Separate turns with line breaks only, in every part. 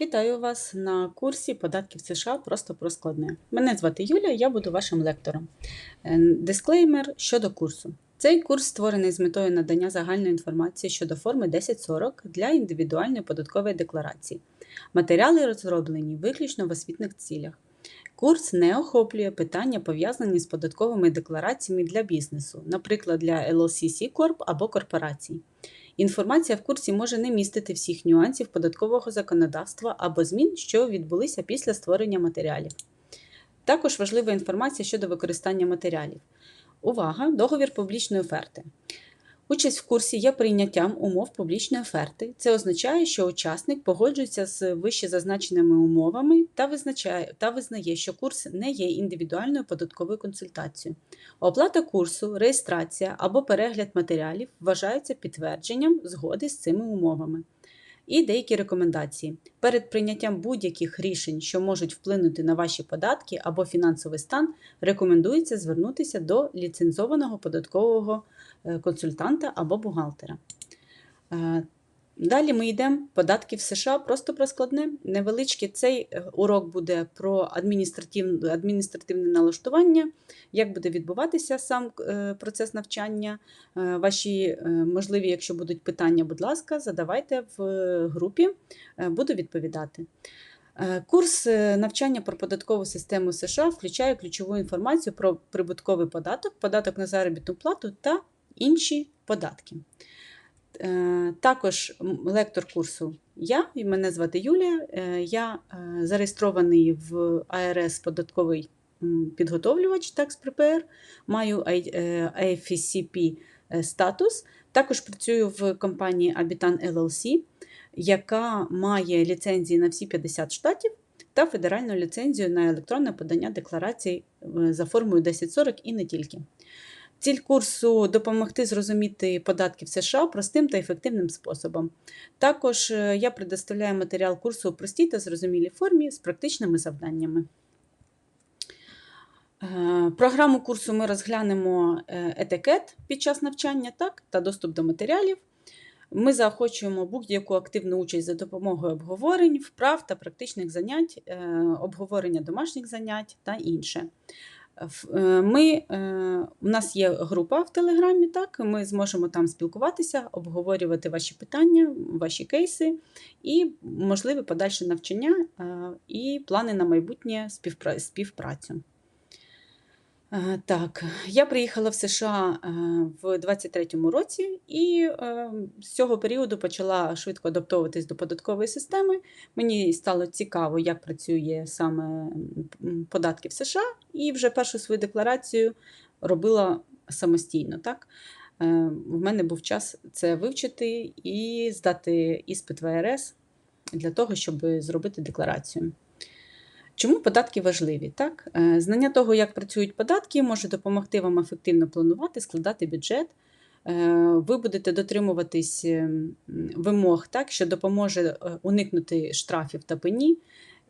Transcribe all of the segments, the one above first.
Вітаю вас на курсі податків США просто про складне. Мене звати Юлія, я буду вашим лектором. Е, Дисклеймер щодо курсу. Цей курс створений з метою надання загальної інформації щодо форми 1040 для індивідуальної податкової декларації. Матеріали розроблені виключно в освітних цілях. Курс не охоплює питання, пов'язані з податковими деклараціями для бізнесу, наприклад, для LLC C Corp або корпорацій. Інформація в курсі може не містити всіх нюансів податкового законодавства або змін, що відбулися після створення матеріалів. Також важлива інформація щодо використання матеріалів. Увага! Договір публічної оферти. Участь в курсі є прийняттям умов публічної оферти. Це означає, що учасник погоджується з вище зазначеними умовами та визначає та визнає, що курс не є індивідуальною податковою консультацією. Оплата курсу, реєстрація або перегляд матеріалів вважаються підтвердженням згоди з цими умовами. І деякі рекомендації. Перед прийняттям будь-яких рішень, що можуть вплинути на ваші податки або фінансовий стан, рекомендується звернутися до ліцензованого податкового консультанта або бухгалтера. Е, Далі ми йдемо податки в США просто про складне. Невеличкий цей е, урок буде про адміністративне, адміністративне налаштування, як буде відбуватися сам е, процес навчання. Е, Ваші е, можливі, якщо будуть питання, будь ласка, задавайте в е, групі, е, буду відповідати. Е, Курс е, навчання про податкову систему США включає ключову інформацію про прибутковий податок, податок на заробітну плату та інші податки. Е, Також лектор курсу я, і мене звати Юлія. Е, Я е, зареєстрований в АРС податковий підготовлювач Tax Prepare, маю I- AFCP е, статус. Також працюю в компанії Abitan LLC, яка має ліцензії на всі 50 штатів та федеральну ліцензію на електронне подання декларацій за формою 1040 і не тільки. Ціль курсу допомогти зрозуміти податки в США простим та ефективним способом. Також е, я предоставляю матеріал курсу у простій та зрозумілій формі з практичними завданнями. Е, Програму курсу ми розглянемо е, етикет під час навчання так, та доступ до матеріалів. Ми заохочуємо будь-яку активну участь за допомогою обговорень, вправ та практичних занять, обговорення домашніх занять та інше. Е, Ми, е, у нас є група в Телеграмі, так, ми зможемо там спілкуватися, обговорювати ваші питання, ваші кейси і можливе подальше навчання е, і плани на майбутнє співпрацю. Е, Так, я приїхала в США е, в 23-му році і е, з цього періоду почала швидко адаптовуватись до податкової системи. Мені стало цікаво, як працює саме податки в США, і вже першу свою декларацію робила самостійно. Так? В мене був час це вивчити і здати іспит ВРС для того, щоб зробити декларацію. Чому податки важливі? Так? Е, Знання того, як працюють податки, може допомогти вам ефективно планувати, складати бюджет. Е, Ви будете дотримуватись ем, вимог, так, що допоможе е, уникнути штрафів та пені,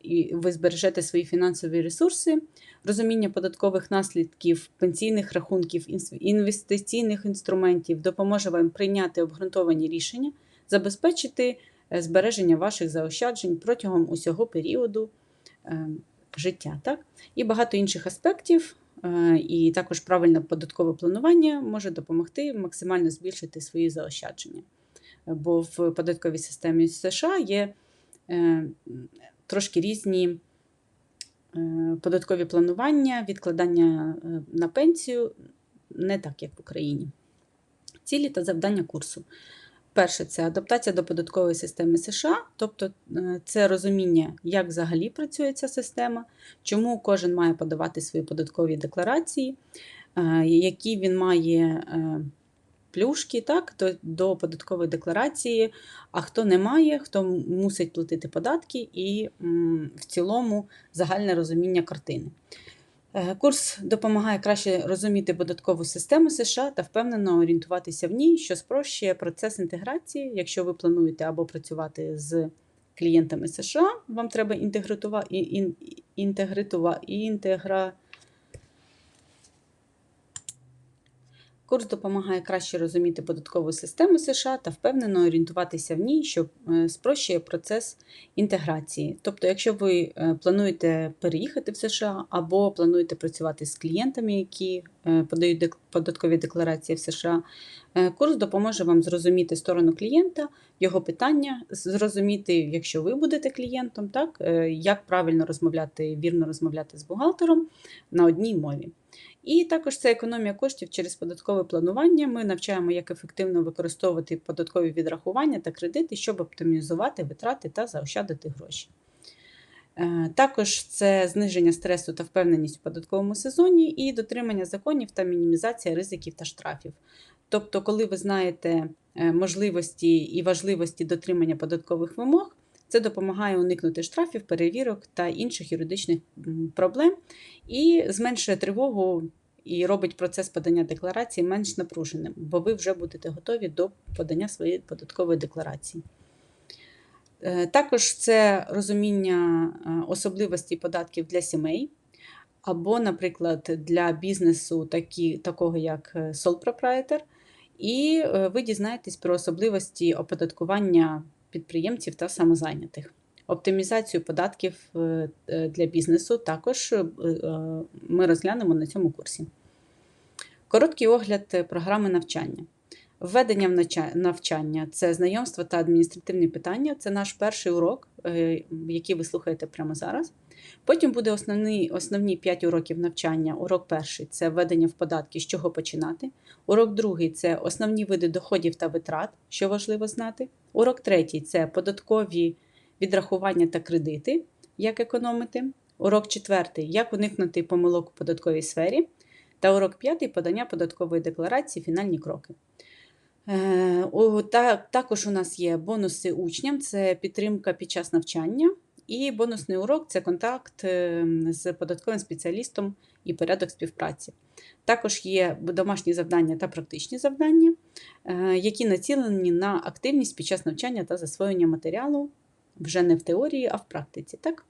і ви збережете свої фінансові ресурси, розуміння податкових наслідків, пенсійних рахунків, інвестиційних інструментів допоможе вам прийняти обґрунтовані рішення, забезпечити е, збереження ваших заощаджень протягом усього періоду е, життя. Так? І багато інших аспектів, е, і також правильне податкове планування може допомогти максимально збільшити свої заощадження. Бо в податковій системі США є е, трошки різні е, податкові планування, відкладання е, на пенсію, не так, як в Україні. Цілі та завдання курсу. Перше, це адаптація до податкової системи США, тобто е, це розуміння, як взагалі працює ця система, чому кожен має подавати свої податкові декларації, е, які він має е, плюшки так, до, до податкової декларації, а хто не має, хто мусить платити податки, і в цілому загальне розуміння картини. Е, Курс допомагає краще розуміти податкову систему США та впевнено орієнтуватися в ній, що спрощує процес інтеграції. Якщо ви плануєте або працювати з клієнтами США, вам треба інтегритува... і- інтегра... Курс допомагає краще розуміти податкову систему США та впевнено орієнтуватися в ній, що е, спрощує процес інтеграції. Тобто, якщо ви е, плануєте переїхати в США або плануєте працювати з клієнтами, які е, подають податкові декларації в США, курс допоможе вам зрозуміти сторону клієнта, його питання, зрозуміти, якщо ви будете клієнтом, так, як правильно розмовляти, вірно розмовляти з бухгалтером на одній мові. І також це економія коштів через податкове планування. Ми навчаємо, як ефективно використовувати податкові відрахування та кредити, щоб оптимізувати витрати та заощадити гроші. Е, Також це зниження стресу та впевненість у податковому сезоні і дотримання законів та мінімізація ризиків та штрафів. Тобто, коли ви знаєте е, можливості і важливості дотримання податкових вимог, це допомагає уникнути штрафів, перевірок та інших юридичних проблем і зменшує тривогу робить процес подання декларації менш напруженим, бо ви вже будете готові до подання своєї податкової декларації. Е, Також це розуміння е, особливостей податків для сімей, або, наприклад, для бізнесу, такі, такого як е, sole proprietor, і ви дізнаєтесь про особливості оподаткування підприємців та самозайнятих. Оптимізацію податків е, е, для бізнесу також е, ми розглянемо на цьому курсі. Короткий огляд програми навчання. Введення в навчання це знайомство та адміністративні питання. Це наш перший урок, який ви слухаєте прямо зараз. Потім буде основний, основні 5 уроків навчання. Урок перший це введення в податки, з чого починати. Урок другий це основні види доходів та витрат, що важливо знати. Урок третій це податкові відрахування та кредити, як економити. Урок четвертий як уникнути помилок у податковій сфері. Та урок п'ятий подання податкової декларації, фінальні кроки. Е, також у нас є бонуси учням, це підтримка під час навчання. І бонусний урок це контакт е, з податковим спеціалістом і порядок співпраці. Також є домашні завдання та практичні завдання, е, які націлені на активність під час навчання та засвоєння матеріалу вже не в теорії, а в практиці. Так?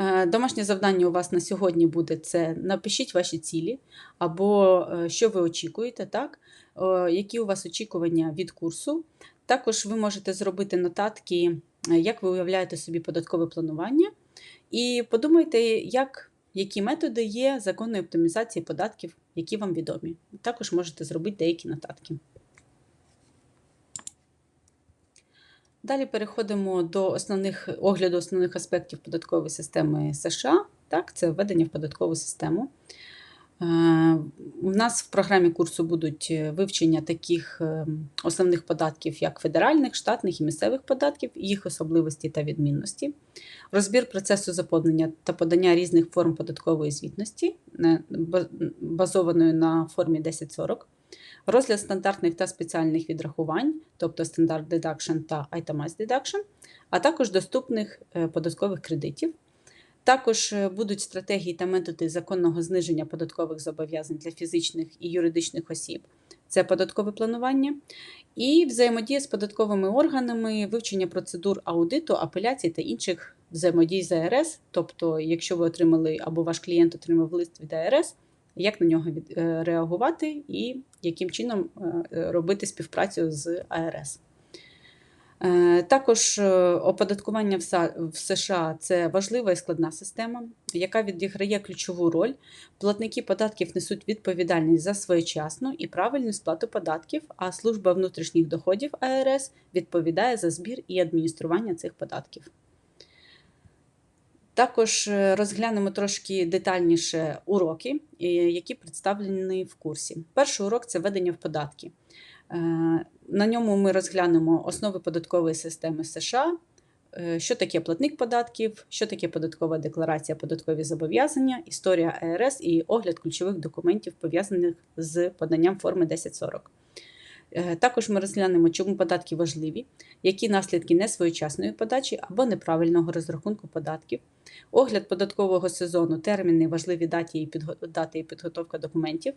Е, Домашнє завдання у вас на сьогодні буде це напишіть ваші цілі, або е, що ви очікуєте, так? Е, які у вас очікування від курсу. Також ви можете зробити нотатки, як ви уявляєте собі податкове планування, і подумайте, як, які методи є законної оптимізації податків, які вам відомі. Також можете зробити деякі нотатки. Далі переходимо до основних огляду основних аспектів податкової системи США. Так, це введення в податкову систему. Е, У нас в програмі курсу будуть е, вивчення таких е, основних податків, як федеральних, штатних і місцевих податків, їх особливості та відмінності, розбір процесу заповнення та подання різних форм податкової звітності, базованої на формі 1040, розгляд стандартних та спеціальних відрахувань, тобто Standard Deduction та Itemized Deduction, а також доступних е, податкових кредитів. Також е, будуть стратегії та методи законного зниження податкових зобов'язань для фізичних і юридичних осіб. Це податкове планування, і взаємодія з податковими органами, вивчення процедур аудиту, апеляцій та інших взаємодій з АРС. Тобто, якщо ви отримали або ваш клієнт отримав лист від АРС, як на нього е, реагувати і яким чином е, е, робити співпрацю з АРС. Також оподаткування в США це важлива і складна система, яка відіграє ключову роль. Платники податків несуть відповідальність за своєчасну і правильну сплату податків, а служба внутрішніх доходів АРС відповідає за збір і адміністрування цих податків. Також е, розглянемо трошки детальніше уроки, е, які представлені в курсі. Перший урок це введення в податки. Е, На ньому ми розглянемо основи податкової системи США, що таке платник податків, що таке податкова декларація, податкові зобов'язання, історія АРС і огляд ключових документів, пов'язаних з поданням форми 1040. Е, Також ми розглянемо, чому податки важливі, які наслідки несвоєчасної подачі або неправильного розрахунку податків, огляд податкового сезону, терміни, важливі даті і, дати і підготовка документів.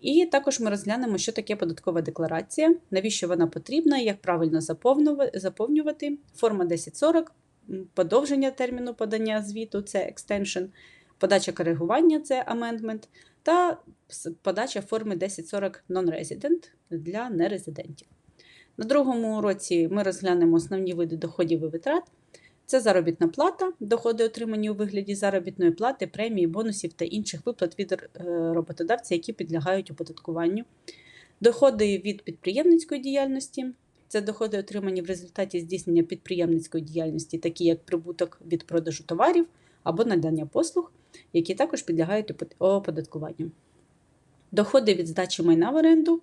І також ми розглянемо, що таке податкова декларація, навіщо вона потрібна, як правильно заповнювати. Форма 1040, подовження терміну подання звіту це extension, подача коригування це amendment, та подача форми 1040 non-resident для нерезидентів. На другому уроці ми розглянемо основні види доходів і витрат. Це заробітна плата, доходи, отримані у вигляді заробітної плати, премії, бонусів та інших виплат від е, роботодавця, які підлягають оподаткуванню. Доходи від підприємницької діяльності це доходи, отримані в результаті здійснення підприємницької діяльності, такі як прибуток від продажу товарів або надання послуг, які також підлягають оподаткуванню. Доходи від здачі майна в оренду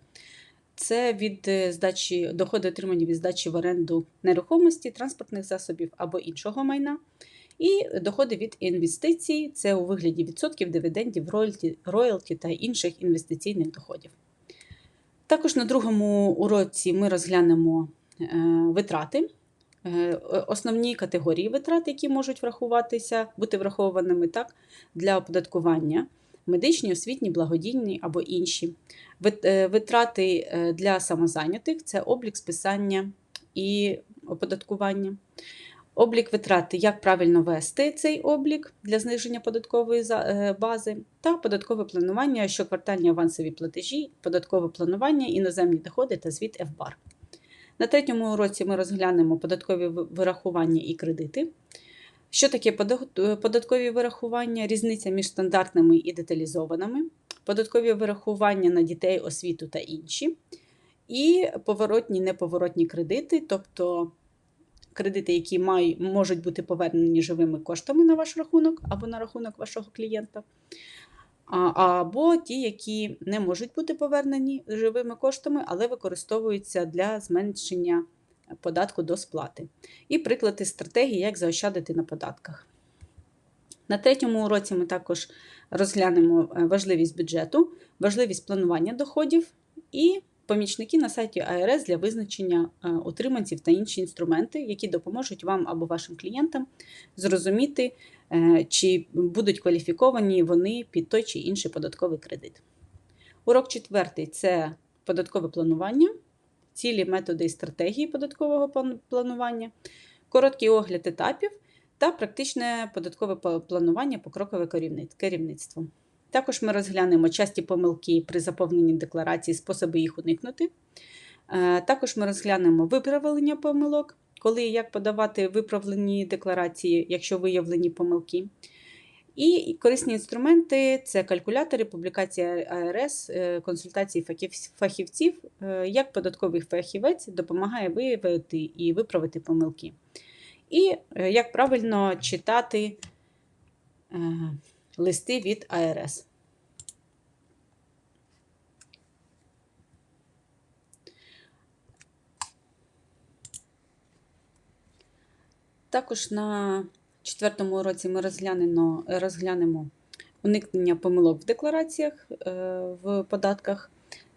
це від е, здачі, доходи, отримані від здачі в оренду нерухомості, транспортних засобів або іншого майна. І доходи від інвестицій це у вигляді відсотків, дивідендів, роялті, та інших інвестиційних доходів. Також на другому уроці ми розглянемо е, витрати, основні категорії витрат, які можуть врахуватися, бути врахованими так, для оподаткування. Медичні, освітні, благодійні або інші. Е, Витрати е, для самозайнятих це облік списання і оподаткування. Облік витрати, як правильно вести цей облік для зниження податкової е, бази, та податкове планування, щоквартальні авансові платежі, податкове планування, іноземні доходи та звіт ФБАР. На третьому уроці ми розглянемо податкові вирахування і кредити. Що таке податкові вирахування, різниця між стандартними і деталізованими, податкові вирахування на дітей, освіту та інші, і поворотні неповоротні кредити, тобто кредити, які май- можуть бути повернені живими коштами на ваш рахунок або на рахунок вашого клієнта, або ті, які не можуть бути повернені живими коштами, але використовуються для зменшення податку до сплати. І приклади стратегії, як заощадити на податках. На третьому уроці ми також розглянемо е, важливість бюджету, важливість планування доходів і помічники на сайті АРС для визначення е, утриманців та інші інструменти, які допоможуть вам або вашим клієнтам зрозуміти, чи будуть кваліфіковані вони під той чи інший податковий кредит. Урок четвертий це податкове планування, цілі, методи і стратегії податкового планування, короткий огляд етапів та практичне податкове планування покрокове керівни- керівництво. Також ми розглянемо часті помилки при заповненні декларації, способи їх уникнути. Е, Також ми розглянемо виправлення помилок, коли і як подавати виправлені декларації, якщо виявлені помилки. І корисні інструменти це калькулятори, публікація АРС, е, консультації фахівців, е, як податковий фахівець допомагає виявити і виправити помилки. І е, як правильно читати листи від АРС. Також на четвертому уроці ми розглянемо, розглянемо уникнення помилок в деклараціях е, в податках.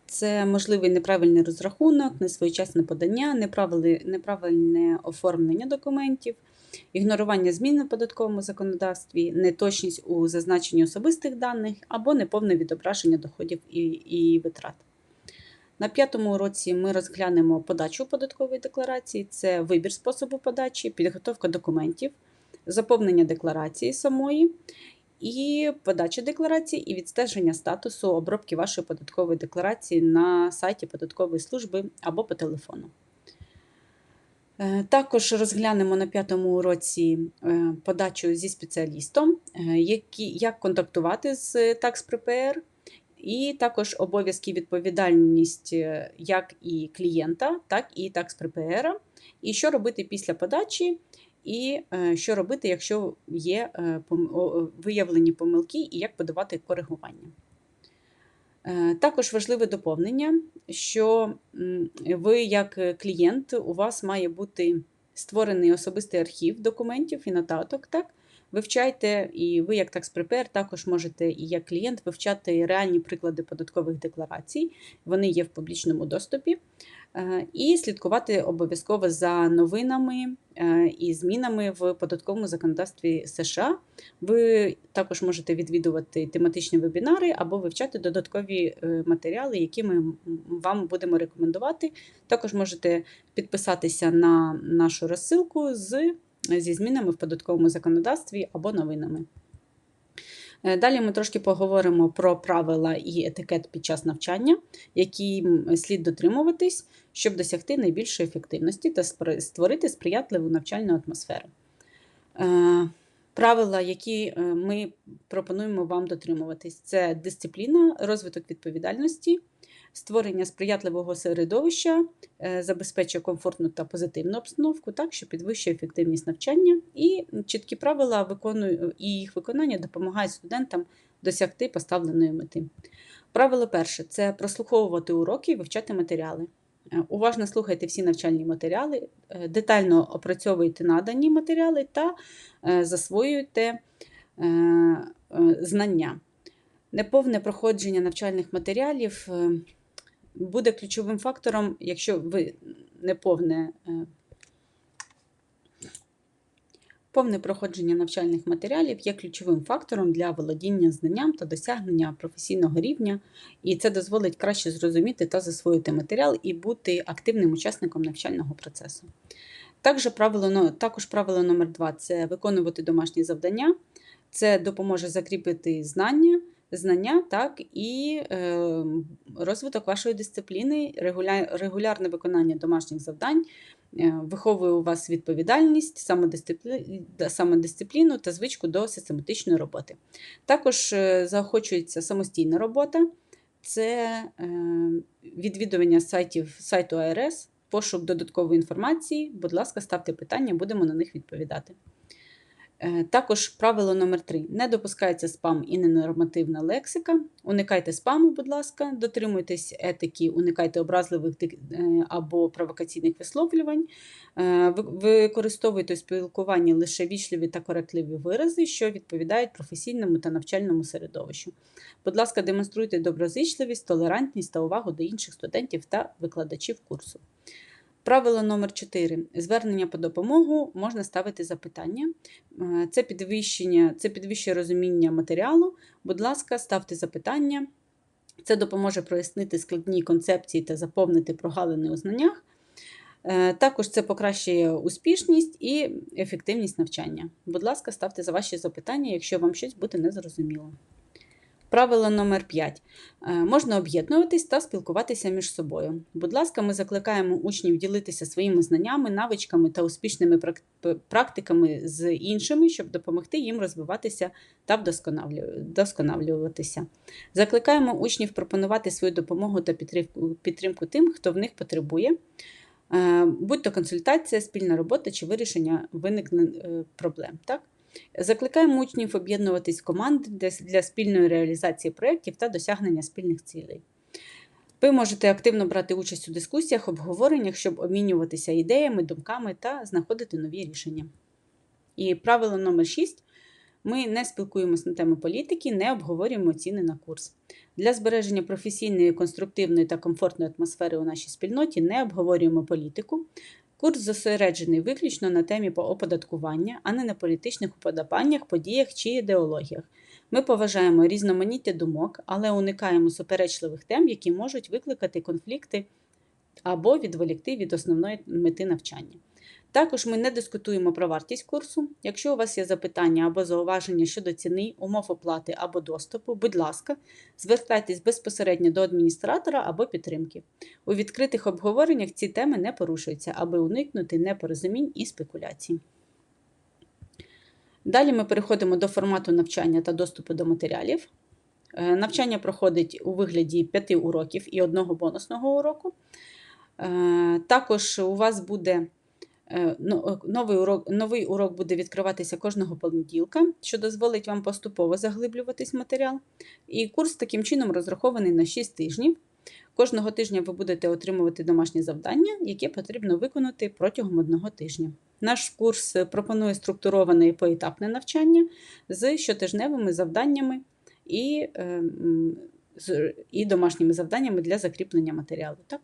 Це можливий неправильний розрахунок, несвоєчасне подання, неправильне оформлення документів, ігнорування змін у податковому законодавстві, неточність у зазначенні особистих даних або неповне відображення доходів і, і витрат. На п'ятому уроці ми розглянемо подачу податкової декларації, це вибір способу подачі, підготовка документів, заповнення декларації самої, і подача декларації і відстеження статусу обробки вашої податкової декларації на сайті податкової служби або по телефону. Е, Також розглянемо на п'ятому уроці е, подачу зі спеціалістом, е, як контактувати з Prepare, і також обов'язки відповідальність е, як і клієнта, так і Tax Prepare, і що робити після подачі, і е, що робити, якщо є е, виявлені помилки, і як подавати коригування. Також важливе доповнення, що ви, як клієнт, у вас має бути створений особистий архів документів і нотаток. Так? Вивчайте, і ви, як такспрепер, також можете і як клієнт вивчати реальні приклади податкових декларацій. Вони є в публічному доступі. Е, І слідкувати обов'язково за новинами е, і змінами в податковому законодавстві США. Ви також можете відвідувати тематичні вебінари або вивчати додаткові е, матеріали, які ми вам будемо рекомендувати. Також можете підписатися на нашу розсилку з, зі змінами в податковому законодавстві або новинами. Е, Далі ми трошки поговоримо про правила і етикет під час навчання, які слід дотримуватись, щоб досягти найбільшої ефективності та створити сприятливу навчальну атмосферу. Е, Правила, які е, ми пропонуємо вам дотримуватись, це дисципліна, розвиток відповідальності, створення сприятливого середовища, е, забезпечує комфортну та позитивну обстановку, так, що підвищує ефективність навчання, і чіткі правила виконую, і їх виконання допомагають студентам досягти поставленої мети. Правило перше це прослуховувати уроки і вивчати матеріали. Е, Уважно слухайте всі навчальні матеріали, е, детально опрацьовуйте надані матеріали та засвоюйте знання. Неповне проходження навчальних матеріалів буде ключовим фактором, якщо ви неповне е, Повне проходження навчальних матеріалів є ключовим фактором для володіння знанням та досягнення професійного рівня, і це дозволить краще зрозуміти та засвоїти матеріал і бути активним учасником навчального процесу. Також правило, також правило номер два це виконувати домашні завдання. Це допоможе закріпити знання, знання так, і е, розвиток вашої дисципліни, регуля, регулярне виконання домашніх завдань е, виховує у вас відповідальність, самодисциплі... самодисципліну та звичку до систематичної роботи. Також е, заохочується самостійна робота, це е, відвідування сайтів сайту АРС, пошук додаткової інформації. Будь ласка, ставте питання, будемо на них відповідати. Е, Також правило номер 3 Не допускається спам і ненормативна лексика. Уникайте спаму, будь ласка, дотримуйтесь етики, уникайте образливих е, або провокаційних висловлювань. Е, Використовуйте у спілкуванні лише вічливі та коректливі вирази, що відповідають професійному та навчальному середовищу. Будь ласка, демонструйте доброзичливість, толерантність та увагу до інших студентів та викладачів курсу. Правило номер 4 Звернення по допомогу можна ставити запитання. Е, Це підвищення, це підвищує розуміння матеріалу. Будь ласка, ставте запитання. Це допоможе прояснити складні концепції та заповнити прогалини у знаннях. Е, Також це покращує успішність і ефективність навчання. Будь ласка, ставте за ваші запитання, якщо вам щось буде незрозуміло. Правило номер 5. Можна об'єднуватись та спілкуватися між собою. Будь ласка, ми закликаємо учнів ділитися своїми знаннями, навичками та успішними практиками з іншими, щоб допомогти їм розвиватися та вдосконалюватися. Закликаємо учнів пропонувати свою допомогу та підтримку, тим, хто в них потребує. Е, Будь-то консультація, спільна робота чи вирішення виникнень е, проблем. Так? Закликаємо учнів об'єднуватись в команди для, спільної реалізації проєктів та досягнення спільних цілей. Ви можете активно брати участь у дискусіях, обговореннях, щоб обмінюватися ідеями, думками та знаходити нові рішення. І правило номер 6. Ми не спілкуємося на тему політики, не обговорюємо ціни на курс. Для збереження професійної, конструктивної та комфортної атмосфери у нашій спільноті не обговорюємо політику. Курс зосереджений виключно на темі по- оподаткування, а не на політичних уподобаннях, подіях чи ідеологіях. Ми поважаємо різноманіття думок, але уникаємо суперечливих тем, які можуть викликати конфлікти або відволікти від основної мети навчання. Також ми не дискутуємо про вартість курсу. Якщо у вас є запитання або зауваження щодо ціни, умов оплати або доступу, будь ласка, звертайтесь безпосередньо до адміністратора або підтримки. У відкритих обговореннях ці теми не порушуються, аби уникнути непорозумінь і спекуляцій. Далі ми переходимо до формату навчання та доступу до матеріалів. Е, Навчання проходить у вигляді 5 уроків і одного бонусного уроку. Е, Також у вас буде новий урок, новий урок буде відкриватися кожного понеділка, що дозволить вам поступово заглиблюватись в матеріал. І курс таким чином розрахований на 6 тижнів. Кожного тижня ви будете отримувати домашні завдання, які потрібно виконати протягом одного тижня. Наш курс пропонує структуроване поетапне навчання з щотижневими завданнями і, е, м, з- і домашніми завданнями для закріплення матеріалу. Так?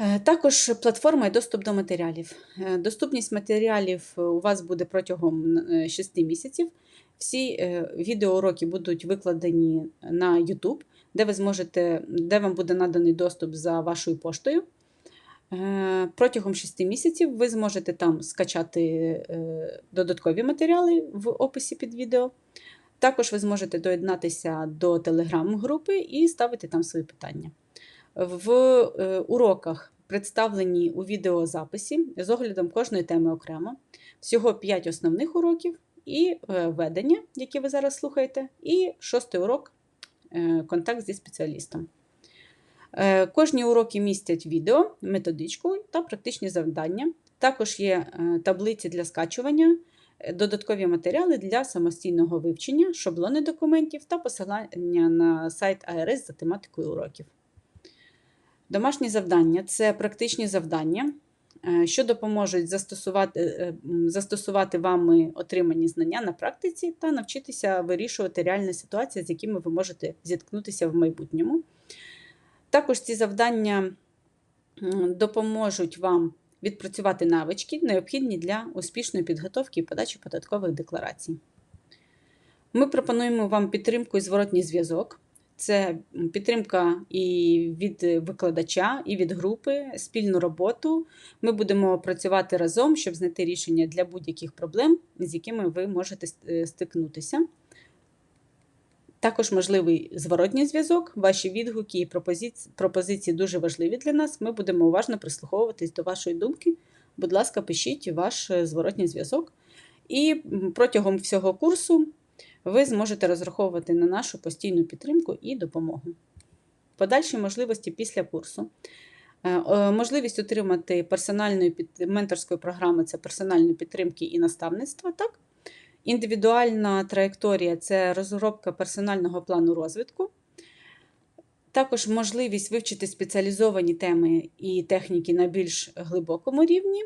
Е, Також платформа і доступ до матеріалів. Е, Доступність матеріалів е, у вас буде протягом 6 місяців. Всі е, відеоуроки будуть викладені на YouTube, де ви зможете, де вам буде наданий доступ за вашою поштою. Е, Протягом 6 місяців ви зможете там скачати е, додаткові матеріали в описі під відео. Також ви зможете доєднатися до телеграм-групи і ставити там свої питання. В е, уроках представлені у відеозаписі з оглядом кожної теми окремо. Всього 5 основних уроків і е, ведення, які ви зараз слухаєте, і шостий урок е, контакт зі спеціалістом. Кожні уроки містять відео, методичку та практичні завдання. Також є таблиці для скачування, додаткові матеріали для самостійного вивчення, шаблони документів та посилання на сайт АРС за тематикою уроків. Домашні завдання це практичні завдання, е, що допоможуть застосувати, е, застосувати вами отримані знання на практиці та навчитися вирішувати реальні ситуації, з якими ви можете зіткнутися в майбутньому. Також ці завдання допоможуть вам відпрацювати навички, необхідні для успішної підготовки і подачі податкових декларацій. Ми пропонуємо вам підтримку і зворотній зв'язок. Це підтримка і від викладача, і від групи, спільну роботу. Ми будемо працювати разом, щоб знайти рішення для будь-яких проблем, з якими ви можете е, стикнутися. Також можливий зворотній зв'язок. Ваші відгуки і пропозиції, дуже важливі для нас. Ми будемо уважно прислуховуватись до вашої думки. Будь ласка, пишіть ваш е, зворотній зв'язок. І протягом всього курсу ви зможете розраховувати на нашу постійну підтримку і допомогу. Подальші можливості після курсу. Е, Можливість отримати персональної під... менторської програми це персональної підтримки і наставництва. Так? Індивідуальна траєкторія це розробка персонального плану розвитку. Також можливість вивчити спеціалізовані теми і техніки на більш глибокому рівні.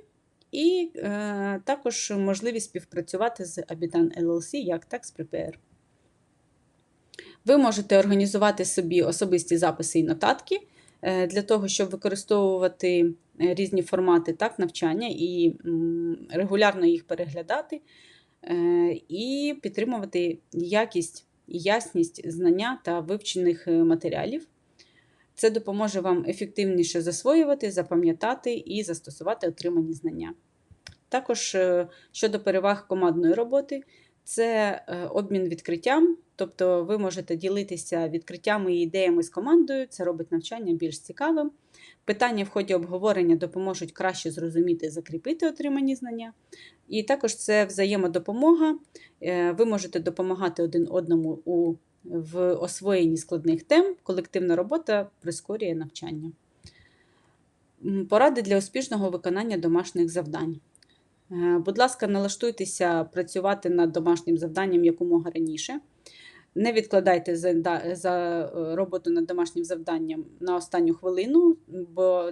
І е, також можливість співпрацювати з Abitan LLC як Tax Prepare. Ви можете організувати собі особисті записи і нотатки е, для того, щоб використовувати е, різні формати так, навчання і м, регулярно їх переглядати, е, і підтримувати якість і ясність знання та вивчених е, матеріалів. Це допоможе вам ефективніше засвоювати, запам'ятати і застосувати отримані знання. Також е, щодо переваг командної роботи, це е, обмін відкриттям, тобто ви можете ділитися відкриттями і ідеями з командою, це робить навчання більш цікавим. Питання в ході обговорення допоможуть краще зрозуміти, і закріпити отримані знання. І також це взаємодопомога. Е, Ви можете допомагати один одному у в освоєнні складних тем, колективна робота прискорює навчання. Поради для успішного виконання домашніх завдань. Е, Будь ласка, налаштуйтеся працювати над домашнім завданням якомога раніше. Не відкладайте за е, роботу над домашнім завданням на останню хвилину, бо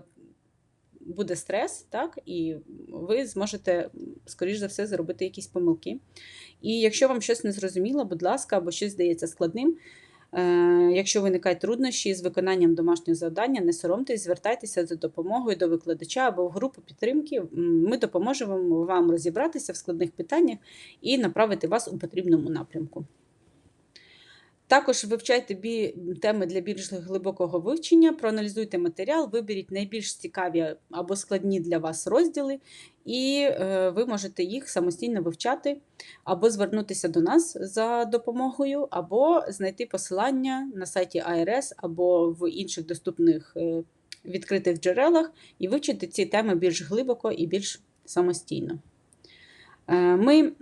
буде стрес, так, і ви зможете, скоріш за все, зробити якісь помилки. І якщо вам щось не зрозуміло, будь ласка, або щось здається складним, е, якщо виникають труднощі з виконанням домашнього завдання, не соромтесь, звертайтеся за допомогою до викладача або в групу підтримки. Ми допоможемо вам розібратися в складних питаннях і направити вас у потрібному напрямку. Також вивчайте бі... теми для більш глибокого вивчення, проаналізуйте матеріал, виберіть найбільш цікаві або складні для вас розділи, і е, ви можете їх самостійно вивчати, або звернутися до нас за допомогою, або знайти посилання на сайті АРС або в інших доступних е, відкритих джерелах і вивчити ці теми більш глибоко і більш самостійно. Е, Ми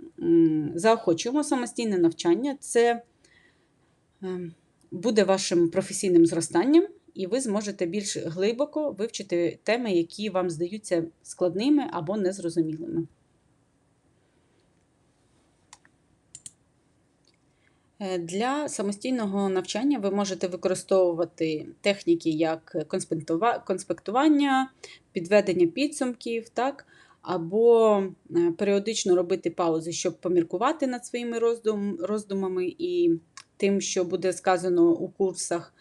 заохочуємо самостійне навчання. Це буде вашим професійним зростанням, і ви зможете більш глибоко вивчити теми, які вам здаються складними або незрозумілими. Е, Для самостійного навчання ви можете використовувати техніки як конспектування, підведення підсумків, так, або е, періодично робити паузи, щоб поміркувати над своїми роздум, роздумами і тим, що буде сказано у курсах,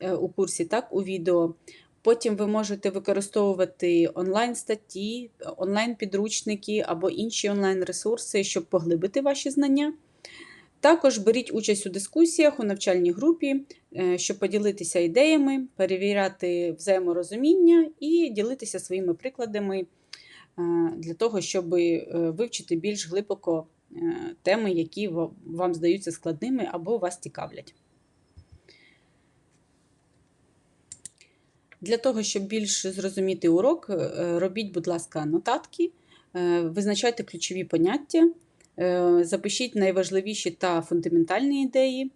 е, у курсі, так, у відео. Потім ви можете використовувати онлайн-статті, онлайн-підручники або інші онлайн-ресурси, щоб поглибити ваші знання. Також беріть участь у дискусіях у навчальній групі, е, щоб поділитися ідеями, перевіряти взаєморозуміння і ділитися своїми прикладами е, для того, щоб вивчити більш глибоко теми, які вам здаються складними або вас цікавлять. Для того, щоб більш зрозуміти урок, е, робіть, будь ласка, нотатки, е, визначайте ключові поняття, е, запишіть найважливіші та фундаментальні ідеї.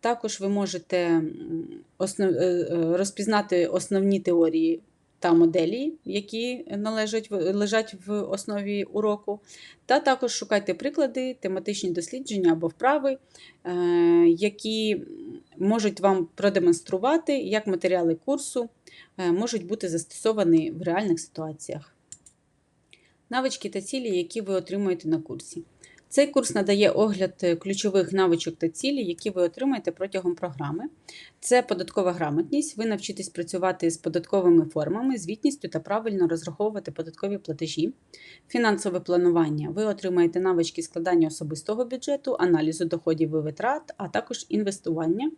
Також ви можете е, е, розпізнати основні теорії та моделі, які належать, лежать в основі уроку. Та також шукайте приклади, тематичні дослідження або вправи, е, які можуть вам продемонструвати, як матеріали курсу е, можуть бути застосовані в реальних ситуаціях. Навички та цілі, які ви отримуєте на курсі. Цей курс надає огляд е, ключових навичок та цілі, які ви отримаєте протягом програми. Це податкова грамотність. Ви навчитесь працювати з податковими формами, звітністю та правильно розраховувати податкові платежі. Фінансове планування. Ви отримаєте навички складання особистого бюджету, аналізу доходів і витрат, а також інвестування.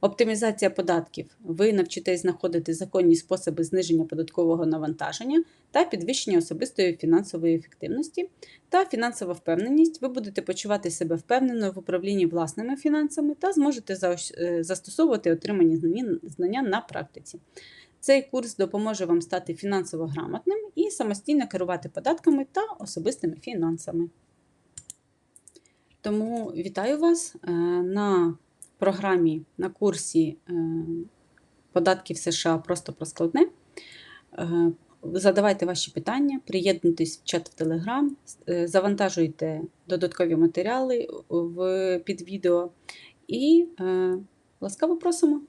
Оптимізація податків. Ви навчитесь знаходити законні способи зниження податкового навантаження та підвищення особистої фінансової ефективності та фінансова впевненість. Ви будете почувати себе впевнено в управлінні власними фінансами та зможете е, застосовувати отримані знання- знання на практиці. Цей курс допоможе вам стати фінансово грамотним і самостійно керувати податками та особистими фінансами. Тому вітаю вас е, на програмі на курсі е, податків США просто про складне. Задавайте ваші питання, приєднуйтесь в чат в Телеграм, завантажуйте додаткові матеріали в, під відео і е, ласкаво просимо.